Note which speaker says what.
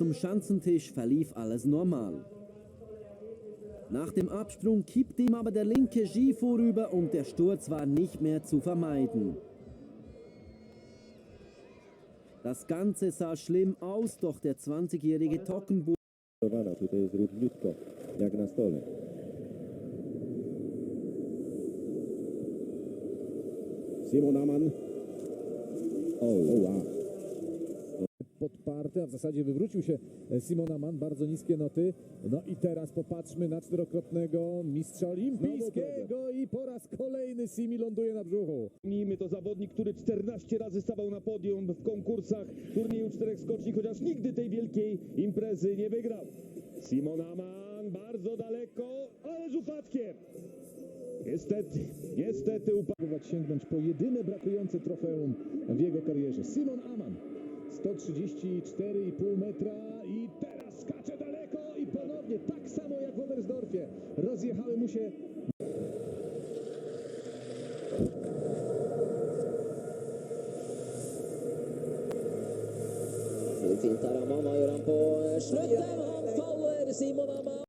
Speaker 1: zum Schanzentisch verlief alles normal. Nach dem Absprung kippte ihm aber der linke Ski vorüber und der Sturz war nicht mehr zu vermeiden. Das Ganze sah schlimm aus, doch der 20-jährige Tockenburg.
Speaker 2: Simon Aman. O, oh, wow.
Speaker 3: A w zasadzie wywrócił się Simona Mann, bardzo niskie noty. No i teraz popatrzmy na czterokrotnego mistrza olimpijskiego i po raz kolejny Simi ląduje na brzuchu.
Speaker 4: Przypomnijmy, to zawodnik, który 14 razy stawał na podium w konkursach turnieju czterech skoczni, chociaż nigdy tej wielkiej imprezy nie wygrał. Simon Aman bardzo daleko, ale z upadkiem. Niestety, niestety upadł.
Speaker 3: Sięgnąć po jedyne brakujące trofeum w jego karierze. Simon Aman, 134,5 metra i teraz skacze daleko i ponownie tak samo jak w Oberstdorfie. Rozjechały mu się
Speaker 5: Fintar han, hva gjør han på slutten? Han faller.